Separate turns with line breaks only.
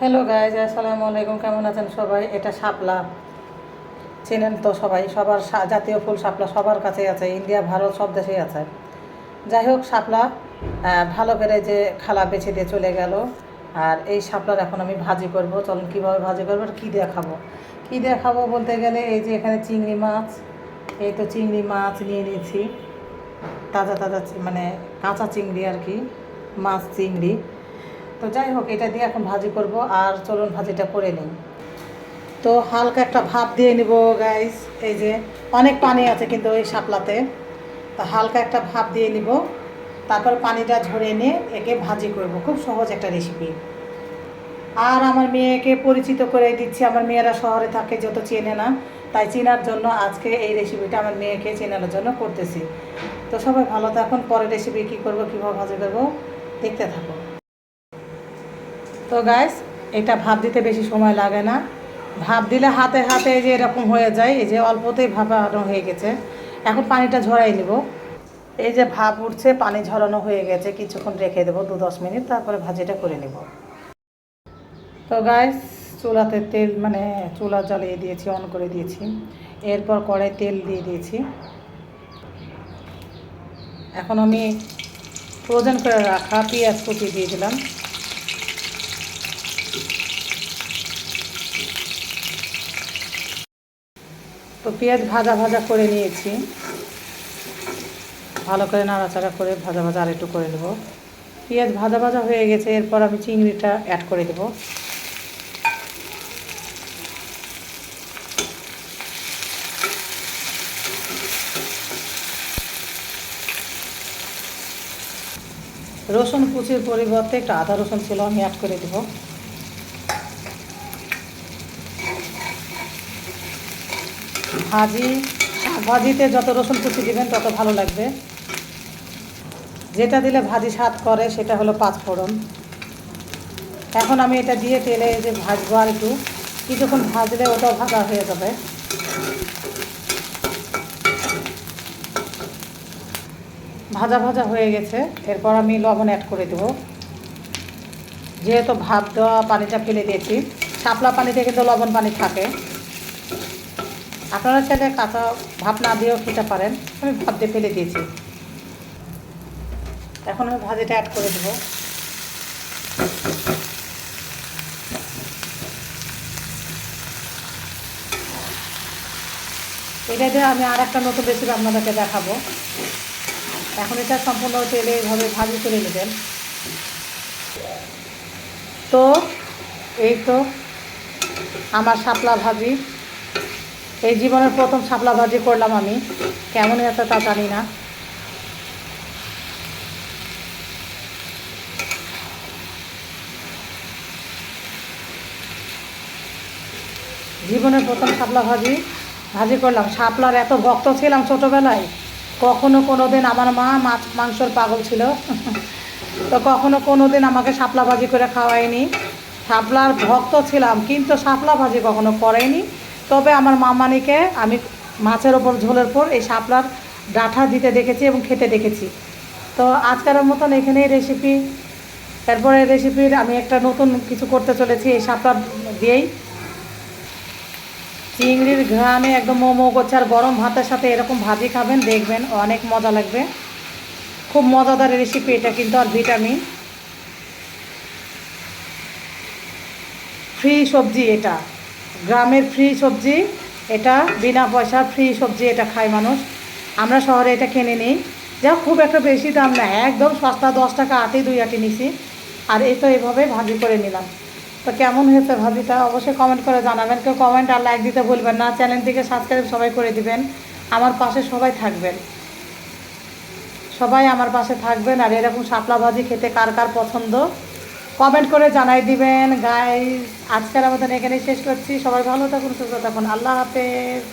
Hello guys আসসালামু আলাইকুম। কেমন আছেন সবাই? এটা শাপলা। চেনেন তো সবাই, সবার জাতীয় ফুল শাপলা সবার কাছেই আছে, ইন্ডিয়া, ভারত সব দেশেই আছে। যাই হোক, শাপলা ভালো করে যে খালা বেছে দিয়ে চলে গেল, আর এই শাপলার এখন আমি ভাজি করব। চলুন, কীভাবে ভাজি করব আর কী দিয়ে খাব কী দিয়ে খাব বলতে গেলে, এই যে এখানে চিংড়ি মাছ, এই তো চিংড়ি মাছ নিয়ে নিয়েছি। তাজা তাজা মানে কাঁচা চিংড়ি আর কি, মাছ চিংড়ি। তো যাই হোক, এটা দিয়ে এখন ভাজি করব। আর চলুন ভাজিটা করে নিই। তো হালকা একটা ভাপ দিয়ে নিব গাইস এই যে অনেক পানি আছে কিন্তু ওই শাপলাতে। তো হালকা একটা ভাপ দিয়ে নিব। তারপর পানিটা ঝরে নিয়ে একে ভাজি করব। খুব সহজ একটা রেসিপি আর আমার মেয়েকে পরিচিত করে দিচ্ছি। আমার মেয়েরা শহরে থাকে, যত চেনে না, তাই চেনার জন্য আজকে এই রেসিপিটা আমার মেয়েকে চেনানোর জন্য করতেছি। তো সবাই ভালো থাকুন। পরের রেসিপি কী করব, কীভাবে ভাজি করব, দেখতে থাকো তো গাইস এটা ভাপ দিতে বেশি সময় লাগে না। ভাপ দিলে হাতে হাতে যে এরকম হয়ে যায়, এই যে অল্পতেই ভাপানো হয়ে গেছে। এখন পানিটা ঝরাই নিব। এই যে ভাপ উঠছে, পানি ঝরানো হয়ে গেছে, কিছুক্ষণ রেখে দেবো, দু দশ মিনিট, তারপরে ভাজিটা করে নেব। তো গাইস চুলাতে তেল মানে চুলা জ্বালিয়ে দিয়েছি, অন করে দিয়েছি। এরপর কড়াই তেল দিয়ে দিয়েছি। এখন আমি ফ্রোজেন করে রাখা পেঁয়াজ কুচি দিয়ে দিলাম। তো পেঁয়াজ ভাজা ভাজা করে নিয়েছি। ভালো করে নাড়াচাড়া করে ভাজা ভাজা আর একটু করে দেবো পেঁয়াজ ভাজা ভাজা হয়ে গেছে, এরপর আমি চিংড়িটা অ্যাড করে দেবো। রসুন কুচির পরিবর্তে একটা আদা রসুন ছিল, আমি অ্যাড করে দেবো। ভাজি, ভাজিতে যত রসুন কুচি দিবেন, তত ভালো লাগবে। যেটা দিলে ভাজি স্বাদ করে, সেটা হলো পাঁচ ফোড়ন। এখন আমি এটা দিয়ে তেলে যে ভাজবো আর একটু, কিছুক্ষণ ভাজলে ওটাও ভাজা হয়ে যাবে। ভাজা ভাজা হয়ে গেছে, এরপর আমি লবণ অ্যাড করে দেবো। যেহেতু ভাত দেওয়া পানিটা ফেলে দিয়েছি, শাপলা পানিতে কিন্তু লবণ পানি থাকে। আপনারা চাইলে কাঁচা ভাপ না দিয়েও খেতে পারেন। আমি ভাপ দিয়ে ফেলে দিয়েছি। এখন আমি ভাজিটা অ্যাড করে দেবো। এটা দিয়ে আমি আর একটা নতুন রেসিপি আপনাদেরকে দেখাবো। এখন এটা সম্পূর্ণ তেলে এইভাবে ভাজি করে নেবেন। তো, এই তো, আমার শাপলা ভাজি। এই জীবনের প্রথম শাপলা ভাজি করলাম আমি। কেমন হয়েছে তা জানি না। জীবনের প্রথম শাপলা ভাজি ভাজি করলাম। শাপলার এত ভক্ত ছিলাম ছোটোবেলায়। কখনো কোনো দিন আমার মা মাছ, মাংসর পাগল ছিল। তো কখনো কোনো দিন আমাকে শাপলা ভাজি করে খাওয়ায়নি। শাপলার ভক্ত ছিলাম, কিন্তু শাপলা ভাজি কখনো করেনি। তবে আমার মামানিকে আমি মাছের ওপর, ঝোলের পর এই শাপলার ডাঁঠা দিতে দেখেছি এবং খেতে দেখেছি। তো আজকের মতন এখানেই রেসিপি তারপরে রেসিপির আমি একটা নতুন কিছু করতে চলেছি এই শাপলা দিয়েই। চিংড়ির ঘ্রাণে একদম মোমো করছে আর গরম ভাতের সাথে এরকম ভাজি খাবেন, দেখবেন অনেক মজা লাগবে। খুব মজাদার রেসিপি এটা কিন্তু আর ভিটামিন ফ্রি সবজি এটা। গ্রামের ফ্রি সবজি, এটা বিনা পয়সা ফ্রি সবজি এটা খায় মানুষ। আমরা শহরে এটা কিনে নিই। যা খুব একটা বেশি দাম না, একদম সস্তা, দশ টাকা, আটি, দুই আটি নিছি। আর এই তো এভাবে ভাজি করে নিলাম। তো কেমন হয়েছে ভাজিটা? অবশ্যই কমেন্ট করে জানাবেন। কেউ কমেন্ট আর লাইক দিতে ভুলবেন না। চ্যানেলটিকে সাবস্ক্রাইব সবাই করে দিবেন। আমার পাশে সবাই থাকবেন। সবাই আমার পাশে থাকবেন। আর এরকম শাপলা ভাজি খেতে কার কার পছন্দ? কমেন্ট করে জানাই দিবেন। গাইজ আজকের আমাদের এখানে শেষ করছি। সবাই ভালো থাকুন, সুস্থ থাকুন। আল্লাহ হাফেজ।